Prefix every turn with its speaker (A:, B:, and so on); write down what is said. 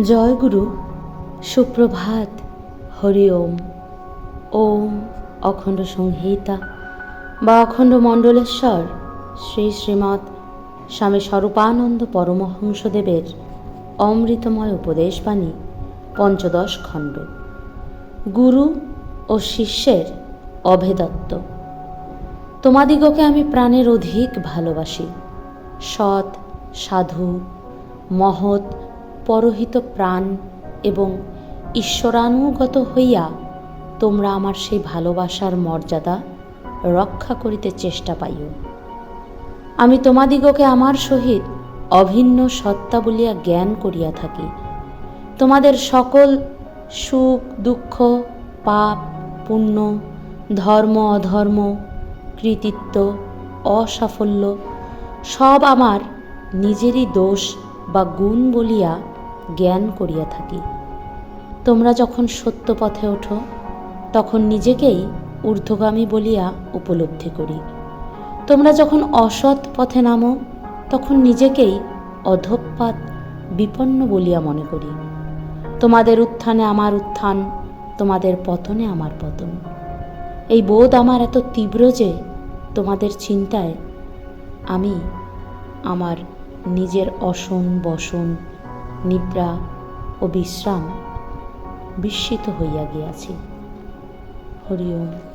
A: জয় গুরু সুপ্রভাত, হরি ওম। ওম অখণ্ড সংহিতা বা অখণ্ড মণ্ডলেশ্বর শ্রী শ্রীমৎ স্বামী স্বরূপানন্দ পরমহংসদেবের অমৃতময় উপদেশবাণী, পঞ্চদশ খণ্ড। গুরু ও শিষ্যের অভেদত্ব। তোমাদিগকে আমি প্রাণের অধিক ভালোবাসি। সৎ, সাধু, মহৎ পরহিত প্রাণ এবং ঈশ্বরানুগত হইয়া তোমরা আমার সেই ভালোবাসার মর্যাদা রক্ষা করিতে চেষ্টা পাইও। আমি তোমাদিগকে আমার সহিত অভিন্ন সত্তা বলিয়া জ্ঞান করিয়া থাকি। তোমাদের সকল সুখ, দুঃখ, পাপ, পুণ্য, ধর্ম, অধর্ম, কৃতিত্ব, অসাফল্য সব আমার নিজেরই দোষ বা গুণ বলিয়া জ্ঞান করিয়া থাকি। তোমরা যখন সত্য পথে ওঠো, তখন নিজেকেই ঊর্ধ্বগামী বলিয়া উপলব্ধি করি। তোমরা যখন অসৎ পথে নামো, তখন নিজেকেই অধঃপাত বিপন্ন বলিয়া মনে করি। তোমাদের উত্থানে আমার উত্থান, তোমাদের পতনে আমার পতন। এই বোধ আমার এত তীব্র যে তোমাদের চিন্তায় আমি আমার নিজের অসন বসন নিদ্রা ও বিশ্রাম বিস্মিত হইয়া গিয়াছি। হরি ওম।